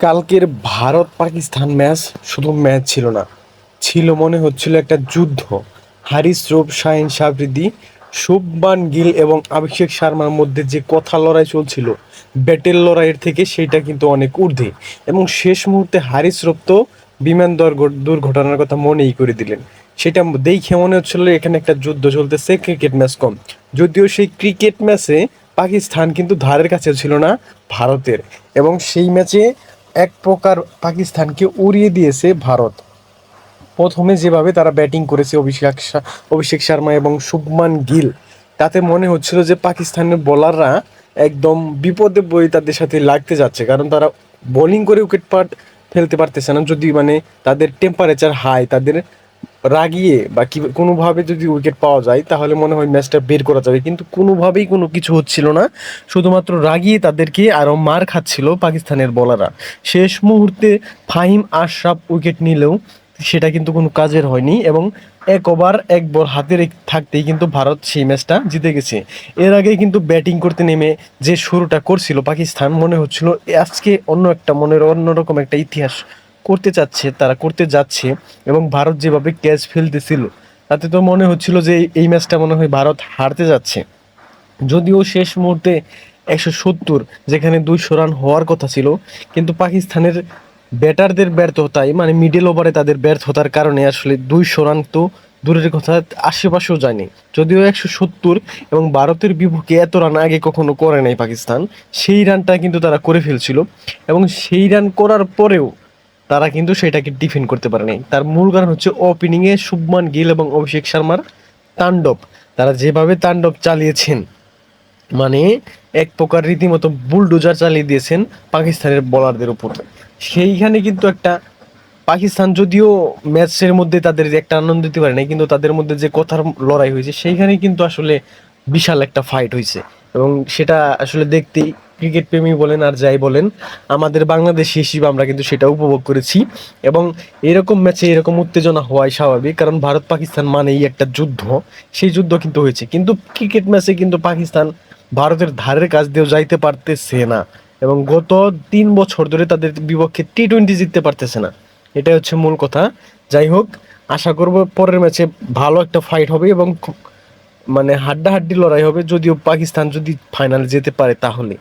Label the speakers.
Speaker 1: কালকের ভারত পাকিস্তান ম্যাচ শুধু ম্যাচ ছিল না, ছিল মনে হচ্ছিল একটা যুদ্ধ। হারিস রূপ, শাহিন সাবরিদি শুভমান গিল এবং অভিষেক শর্মার মধ্যে যে কথা লড়াই চলছিল ব্যাটেল লড়াইয়ের থেকে সেটা কিন্তু অনেক ঊর্ধ্বে। এবং শেষ মুহূর্তে হারিস রূপ তো বিমান দুর্ঘ- দুর্ঘটনার কথা মনেই করে দিলেন। সেটা দেখে মনে হচ্ছিল এখানে একটা যুদ্ধ চলতেছে, ক্রিকেট ম্যাচ কম। যদিও সেই ক্রিকেট ম্যাচে পাকিস্তান কিন্তু ধারের কাছে ছিল না ভারতের। এবং সেই ম্যাচে এক প্রকার পাকিস্তানকে উড়িয়ে দিয়েছে ভারত। প্রথমে যেভাবে তারা ব্যাটিং করেছে অভিষেক অভিষেক শর্মা এবং শুভমান গিল, তাতে মনে হচ্ছিল যে পাকিস্তানের বোলাররা একদম বিপদে বই তাদের সাথে লাগতে যাচ্ছে, কারণ তারা বোলিং করে উইকেট পাট ফেলতে পারতেছে না, যদি মানে তাদের টেম্পারেচার হাই তাদের রাগিয়ে বা কি কোনোভাবে যদি উইকেট পাওয়া যায়, তাহলে মনে হয় ম্যাচটা বের করা যাবে। কিন্তু কোনোভাবেই কোনো কিছু হচ্ছিল না। শুধুমাত্র রাগিয়ে তাদেরকে আরও মার খাচ্ছিল পাকিস্তানের বলাররা শেষ মুহূর্তে ফাহিম আশরাফ উইকেট নিলেও সেটা কিন্তু কোনো কাজের হয়নি এবং এক ওভার এক বল হাতে থাকতেই কিন্তু ভারত সেই ম্যাচটা জিতে গেছে। এর আগে কিন্তু ব্যাটিং করতে নেমে যে শুরুটা করছিল পাকিস্তান, মনে হচ্ছিল আজকে অন্য একটা মনের অন্যরকম একটা ইতিহাস করতে চাচ্ছে, তারা করতে যাচ্ছে এবং ভারত যেভাবে ক্যাচ ফেলতেছিল, তাতে তো মনে হচ্ছিল যে এই- ম্যাচটা মনে হয় ভারত হারতে যাচ্ছে। যদিও শেষ মুহূর্তে একশো সত্তর, যেখানে দুইশো রান হওয়ার কথা ছিল, কিন্তু পাকিস্তানের ব্যাটারদের ব্যর্থতায় মানে মিডল ওভারে তাদের ব্যর্থতার কারণে আসলে দুইশো রান তো দূরের কথা, আশেপাশেও যায়নি। যদিও একশো সত্তর এবং ভারতের বিপক্ষে এত রান আগে কখনো করে নাই পাকিস্তান, সেই রানটা কিন্তু তারা করে ফেলছিল এবং সেই রান করার পরেও তারা কিন্তু সেটাকে ডিফেন্ড করতে পারেনি। তার মূল কারণ হচ্ছে ওপেনিংয়ে শুভমান গিল এবং অভিষেক শর্মার তাণ্ডব। তারা যেভাবে তাণ্ডব চালিয়েছেন মানে এক প্রকার রীতিমতো বুলডোজার চালিয়ে দিয়েছেন পাকিস্তানের বোলারদের উপর। সেইখানে কিন্তু একটা পাকিস্তান যদিও ম্যাচের মধ্যে তাদের একটা আনন্দ দিতে পারে না কিন্তু তাদের মধ্যে যে কথার লড়াই হয়েছে সেইখানে কিন্তু আসলে বিশাল একটা ফাইট হয়েছে। এবং সেটা আসলে দেখতেই ক্রিকেট প্রেমী বলেন আর যাই বলেন, আমাদের বাংলাদেশি হিসেবে আমরা কিন্তু সেটা উপভোগ করেছি। এবং এরকম ম্যাচে এরকম উত্তেজনা হওয়াই স্বাভাবিক, কারণ ভারত পাকিস্তান মানেই একটা যুদ্ধ। সেই যুদ্ধ কিন্তু হয়েছে। কিন্তু ক্রিকেট ম্যাচে কিন্তু পাকিস্তান ভারতের ধারের কাছ দিয়েও যাইতে পারতেছে না। এবং গত তিন বছর ধরে তাদের বিপক্ষে টি টোয়েন্টি জিততে পারতেছে না। এটাই হচ্ছে মূল কথা। যাই হোক, আশা করব পরের ম্যাচে ভালো একটা ফাইট হবে এবং মানে হাড্ডাহাড্ডি লড়াই হবে। যদিও পাকিস্তান যদি ফাইনালে যেতে পারে তাহলে।